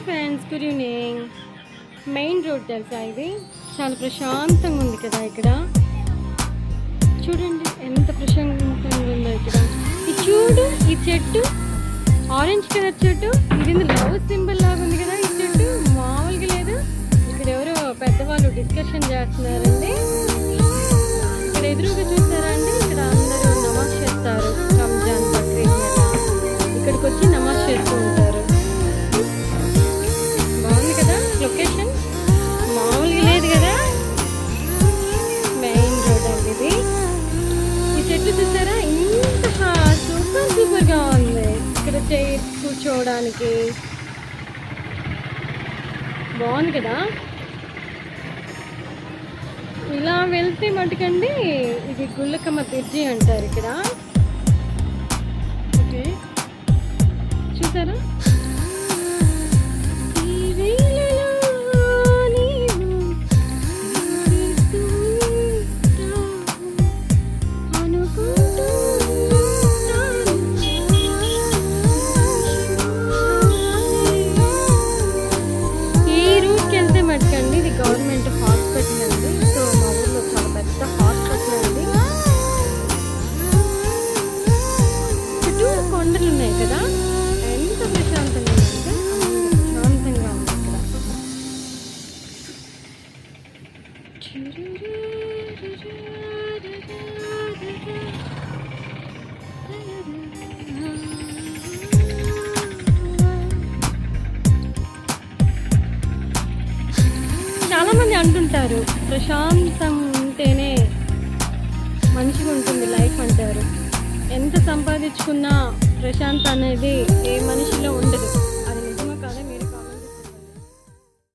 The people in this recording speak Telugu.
Hi friends good evening main road తెలుసా ఇది? చాలా ప్రశాంతంగా ఉంది కదా ఇక్కడ. చూడండి ఎంత ప్రశాంతంగా ఉందో ఇక్కడ. ఈ చూడు ఈ చెట్టు ఆరెంజ్ కలర్ చెట్టు ఇది లవ్ సింబల్ లాగా ఉంది కదా ఈ చెట్టు? మామూలుగా లేదు. ఇక్కడ ఎవరో పెద్దవాళ్ళు డిస్కషన్ చేస్తున్నారండి. ఇక్కడ ఎదురుగా చూసి సూపర్గా ఉంది. ఇక్కడ చైర్ కూర్చోవడానికి. బాగుంది కదా? ఇలా వెళ్తే మటుకండి ఇది గుళ్ళకమ్మ బ్రిడ్జి అంటారు ఇక్కడ. ఓకే. చూసారా? అనుకుంటూ గవర్నమెంట్ హాస్పిటల్ అండి సో మా ఊళ్ళో చాలా పెద్ద హాస్పిటల్ అండి చుట్టూ కొండలు ఉన్నాయి కదా. ఎంత ప్రశాంతంగా ఉందంటే ప్రశాంతంగా ఉంది ఇక్కడ. చిరు చాలామంది అంటుంటారు ప్రశాంతం ఉంటేనే మంచిగా ఉంటుంది లైఫ్ అంటారు. ఎంత సంపాదించుకున్నా ప్రశాంత అనేది ఏ మనిషిలో ఉండదు.